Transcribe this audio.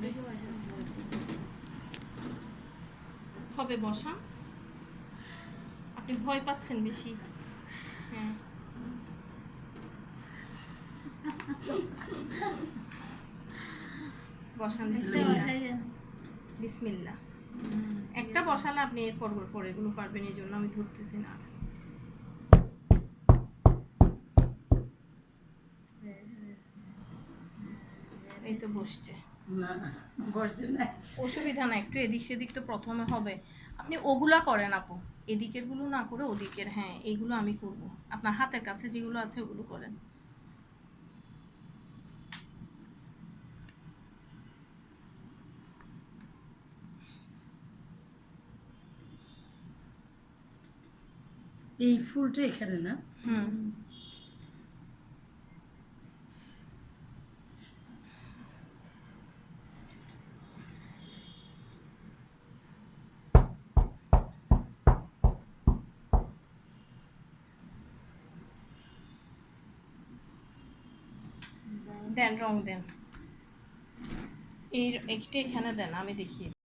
হবে হবে বসা। আপনি ভয় পাচ্ছেন বেশি। হ্যাঁ। বসান বিসমিল্লাহ। একটা বসালে আপনি এর পর পর এগুলো পারবেন এই জন্য আমি ধরতেছি না। এই তো বসছে। না বসছে না অসুবিধা না একটু এদিক সেদিক তো প্রথমে হবে। আপনি ওগুলা করেন আপু। এদিকেরগুলো না করে ওদিকের হ্যাঁ এগুলো আমি করব। আপনার হাতের কাছে যেগুলো আছে ওগুলো করেন। এই ফুলটা এখানে না? হুম। দেন রং দেন। এই একটা এখানে দেন আমি দেখি।